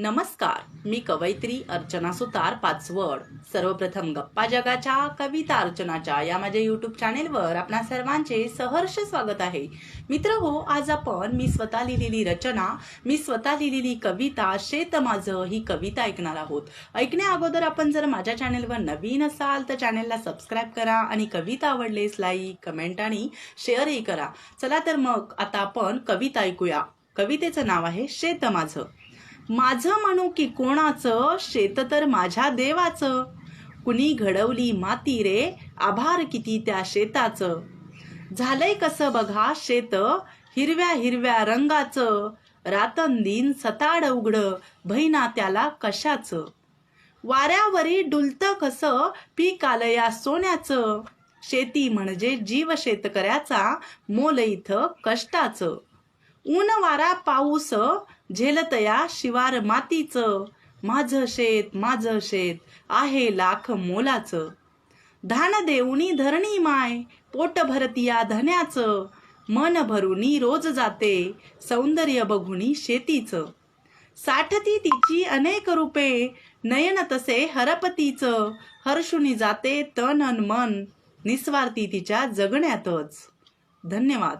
नमस्कार मी कवयित्री अर्चना सुतार पाचवड. सर्वप्रथम गप्पा जगाच्या कविता अर्चनाच्या या माझ्या युट्यूब चॅनेलवर आपणा सर्वांचे सहर्ष स्वागत आहे. मित्र हो आज आपण मी स्वतः लिहिलेली रचना मी स्वतः लिहिलेली कविता शेत माझं ही कविता ऐकणार आहोत. ऐकण्या अगोदर आपण जर माझ्या चॅनेलवर नवीन असाल तर चॅनेलला सबस्क्राईब करा आणि कविता आवडलेस लाईक कमेंट आणि शेअरही करा. चला तर मग आता आपण कविता ऐकूया. कवितेचं नाव आहे शेत माझं. माझं म्हणू की कोणाचं? शेत तर माझ्या देवाचं. कुणी घडवली माती रे? आभार किती त्या शेताचं. झालंय कसं बघा शेत? हिरव्या हिरव्या रंगाचं. रातंदीन सताड उघड भैना त्याला कशाचं? वाऱ्यावरी डुलतं कसं? पीक आलं या सोन्याचं. शेती म्हणजे जीव शेतकऱ्याचा मोल इथं कष्टाचं. ऊन वारा पाऊस झेलतया शिवार मातीचं. माझं शेत माझं शेत आहे लाख मोलाचं. धान देऊनी धरणी माय पोट भरतिया धन्याचं. मन भरुनी रोज जाते सौंदर्य बघुनी शेतीचं. साठती तिची अनेक रूपे नयन तसे हरपतीचं. हर्षुनी जाते तन अन मन निस्वार्थी तिच्या जगण्यातच. धन्यवाद.